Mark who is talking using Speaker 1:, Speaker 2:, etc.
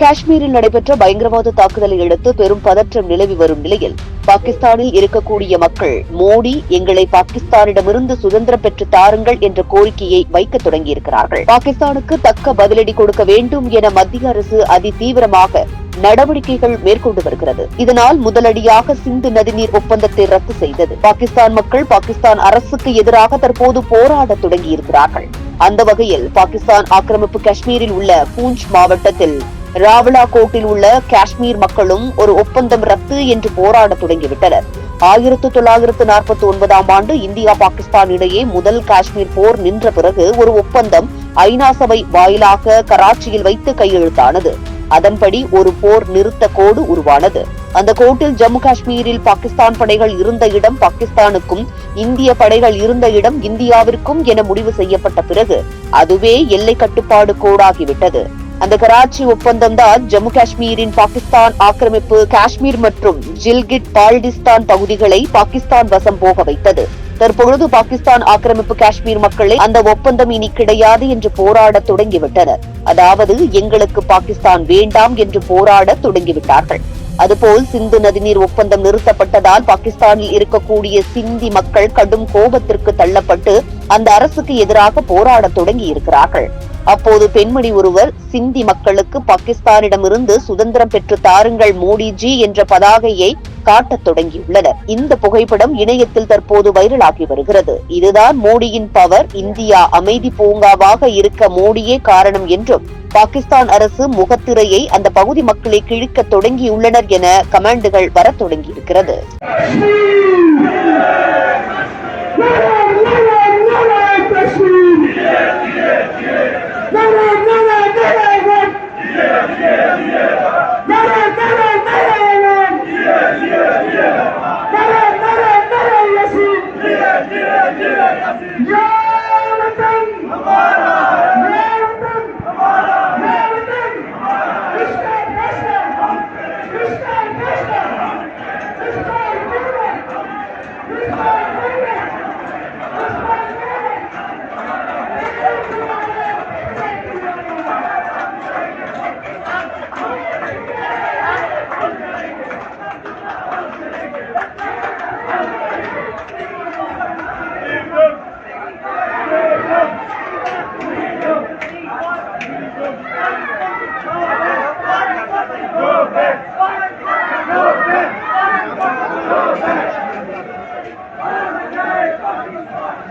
Speaker 1: காஷ்மீரில் நடைபெற்ற பயங்கரவாத தாக்குதலை அடுத்து பெரும் பதற்றம் நிலவி வரும் நிலையில் பாகிஸ்தானில் இருக்கக்கூடிய மக்கள் மோடி எங்களை பாகிஸ்தானிடமிருந்து சுதந்திரம் பெற்று தாருங்கள் என்ற கோரிக்கையை வைக்க தொடங்கியிருக்கிறார்கள். பாகிஸ்தானுக்கு தக்க பதிலடி கொடுக்க வேண்டும் என மத்திய அரசு அதிதீவிரமாக நடவடிக்கைகள் மேற்கொண்டு வருகிறது. இதனால் முதலடியாக சிந்து நதிநீர் ஒப்பந்தத்தை ரத்து செய்தது. பாகிஸ்தான் மக்கள் பாகிஸ்தான் அரசுக்கு எதிராக தற்போது போராட தொடங்கியிருக்கிறார்கள். அந்த வகையில் பாகிஸ்தான் ஆக்கிரமிப்பு காஷ்மீரில் உள்ள பூஞ்ச் மாவட்டத்தில் ராவலா கோட்டில் உள்ள காஷ்மீர் மக்களும் ஒரு ஒப்பந்தம் ரத்து என்று போராட தொடங்கிவிட்டனர். ஆயிரத்து தொள்ளாயிரத்து நாற்பத்தி ஒன்பதாம் ஆண்டு இந்தியா பாகிஸ்தான் இடையே முதல் காஷ்மீர் போர் நின்ற பிறகு ஒரு ஒப்பந்தம் ஐநா சபை வாயிலாக கராச்சியில் வைத்து கையெழுத்தானது. அதன்படி ஒரு போர் நிறுத்த கோடு உருவானது. அந்த கோட்டில் ஜம்மு காஷ்மீரில் பாகிஸ்தான் படைகள் இருந்த இடம் பாகிஸ்தானுக்கும் இந்திய படைகள் இருந்த இடம் இந்தியாவிற்கும் என முடிவு செய்யப்பட்ட பிறகு அதுவே எல்லை கட்டுப்பாடு கோடாகிவிட்டது. அந்த கராச்சி ஒப்பந்தம் தான் ஜம்மு காஷ்மீரின் பாகிஸ்தான் ஆக்கிரமிப்பு காஷ்மீர் மற்றும் ஜில்கிட் பால்டிஸ்தான் பகுதிகளை பாகிஸ்தான் வசம் போக வைத்தது. தற்பொழுது பாகிஸ்தான் ஆக்கிரமிப்பு காஷ்மீர் மக்களை அந்த ஒப்பந்தம் இனி கிடையாது என்று போராட தொடங்கிவிட்டனர். அதாவது எங்களுக்கு பாகிஸ்தான் வேண்டாம் என்று போராட தொடங்கிவிட்டார்கள். அதுபோல் சிந்து நதிநீர் ஒப்பந்தம் நிறுத்தப்பட்டதால் பாகிஸ்தானில் இருக்கக்கூடிய சிந்தி மக்கள் கடும் கோபத்திற்கு தள்ளப்பட்டு அந்த அரசுக்கு எதிராக போராட தொடங்கி இருக்கிறார்கள் அப்போது பெண்மணி ஒருவர் சிந்தி மக்களுக்கு பாகிஸ்தானிடமிருந்து சுதந்திரம் பெற்று தாருங்கள் மோடிஜி என்ற பதாகையை காட்டத் தொடங்கியுள்ளனர். இந்த புகைப்படம் இணையத்தில் தற்போது வைரலாகி வருகிறது. இதுதான் மோடியின் பவர் இந்தியா அமைதி பூங்காவாக இருக்க மோடியே காரணம் என்றும் பாகிஸ்தான் அரசு முகத்திரையை அந்த பகுதி மக்களை கிழிக்க தொடங்கியுள்ளனர் என கமாண்டுகள் வரத் தொடங்கியிருக்கிறது. Hallelujah!